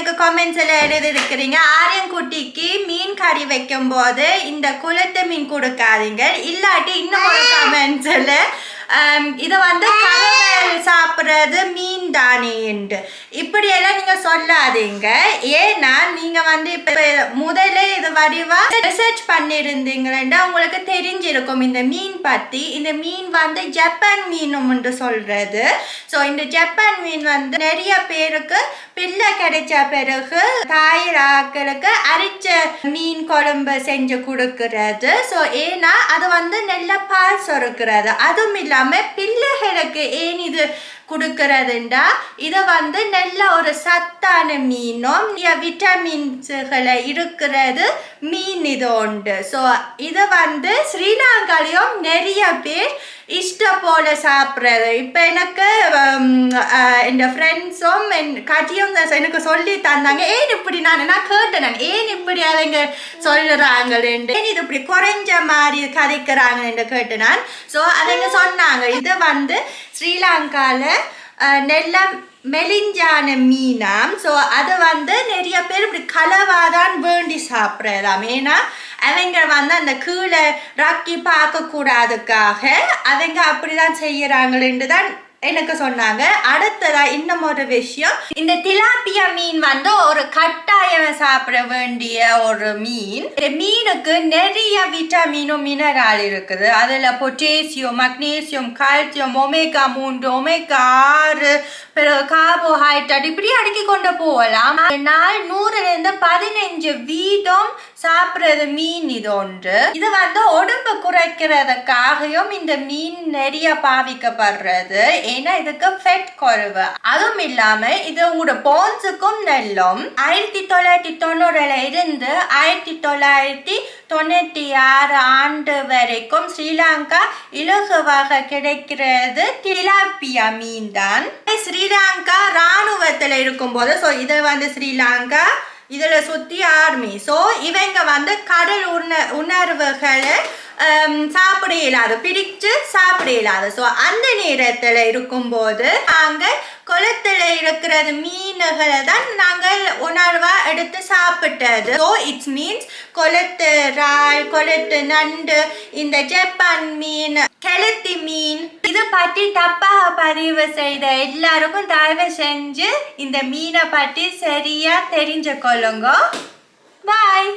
எனக்கு கமெண்ட்ஸ் எல்லாம் எழுதி இருக்கிறீங்க. மீன் கறி வைக்கும் போது இந்த குளத்து மீன் கொடுக்காதீங்க. இல்லாட்டி இன்னும் ஒரு கமெண்ட்ஸ்ல இதை வந்து கரவல் சாப்பிட்றது மீன் தானேன்ட்டு இப்படியெல்லாம் நீங்க சொல்லாதீங்க. ஏன்னா நீங்க வந்து இப்ப முதல்ல இது வடிவா ரிசர்ச் பண்ணியிருந்தீங்களா உங்களுக்கு தெரிஞ்சிருக்கும். இந்த மீன் பத்தி இந்த மீன் வந்து ஜப்பான் மீனும் என்று சொல்றது. ஸோ இந்த ஜப்பான் மீன் வந்து நிறைய பேருக்கு பிள்ளை கிடைச்ச பிறகு தாயிராக்களுக்கு அரிச்ச மீன் குழம்பு செஞ்சு கொடுக்கறது. ஸோ ஏன்னா அது வந்து நல்ல பால் சொருக்கிறது. அதுவும் இல்லாம பிள்ளைகளுக்கு ஏன் இது கொடுக்கறதுண்டா? இது வந்து நல்ல ஒரு சத்தான மீனும் நிறைய விட்டமின்ஸுகளை இருக்கிறது மீன் இது உண்டு. ஸோ இது வந்து ஸ்ரீலங்காலையும் நிறைய பேர் இஷ்டம் போல சாப்பிட்றது இப்போ எனக்கு என் ஃப்ரெண்ட்ஸும் என் கட்டியும் எனக்கு சொல்லி தந்தாங்க ஏன் இப்படி நான் நான் கேட்டேன் நான் ஏன் இப்படி அவங்க சொல்லுறாங்களேன்ட்டு ஏன் இது இப்படி குறைஞ்ச மாதிரி கதைக்கிறாங்கன்னு கேட்டேன் நான் ஸோ அவங்க சொன்னாங்க இது வந்து ஸ்ரீலங்காவில் நெல்ல மெலிஞ்சான மீனாம் ஸோ அது வந்து நிறைய பேர் இப்படி கலவாதான் வேண்டி சாப்பிட்றதாம் ஏன்னா அவங்க வந்து அந்த கீழே ராக்கி பார்க்கக்கூடாதுக்காக அவங்க அப்படிதான் செய்யறாங்களேன்னு தான் எனக்கு சொன்னாங்க. அடுத்ததா இன்னும் ஒரு விஷயம். இந்த திலாப்பியா மீன் வந்து ஒரு கட்டாயம் சாப்பிட வேண்டிய ஒரு மீன். இந்த மீனுக்கு நிறைய விட்டமினும் மினரல் இருக்குது. அதுல பொட்டேசியம் மக்னீசியம் கால்சியம் ஒமேகா மூன்று ஒமேகா ஆறு பிறகு கார்போஹைட்ரேட் இப்படி அடுக்கி கொண்டு போகலாம். நாள் நூறுல இருந்து பதினஞ்சு வீதம் சாப்பிடுறது மீன் இது ஒன்று. இது வந்து உடம்பு குறைக்கிறதுக்காகவும் இந்த மீன் நிறைய பாவிக்கப்படுறது. ஏன்னா இதுக்கு ஃபெட் குறைவு. அதுவும் இல்லாம இது உங்களோட போன்ஸுக்கும் நல்லும். ஆயிரத்தி தொள்ளாயிரத்தி தொண்ணூறுல இருந்து ஆயிரத்தி தொள்ளாயிரத்தி தொண்ணூற்றி ஆறு ஆண்டு வரைக்கும் ஸ்ரீலங்கா இலகுவாக கிடைக்கிறது திலாப்பியா மீன் தான் ஸ்ரீலங்கா ராணுவத்தில் இருக்கும்போது ஸோ இதை வந்து ஸ்ரீலங்கா இதில் சுற்றி ஆர்மி ஸோ இவங்க வந்து கடல் உண உணர்வுகளை Um, சாப்பிட இயலாது பிடிச்சு சாப்பிட இயலாது. ஸோ அந்த நேரத்தில் இருக்கும்போது நாங்கள் குளத்தில் இருக்கிறது மீன்களை தான் நாங்கள் உணர்வாக எடுத்து சாப்பிட்டது. ஸோ இட்ஸ் மீன்ஸ் குளத்து இறால் குளத்து நண்டு இந்த ஜப்பான் மீன் கெளுத்தி மீன் இது பற்றி தப்பாக பதிவு செய்த எல்லாருக்கும் தயவு செஞ்சு இந்த மீனை பற்றி சரியா தெரிஞ்சு கொள்ளுங்க பாய்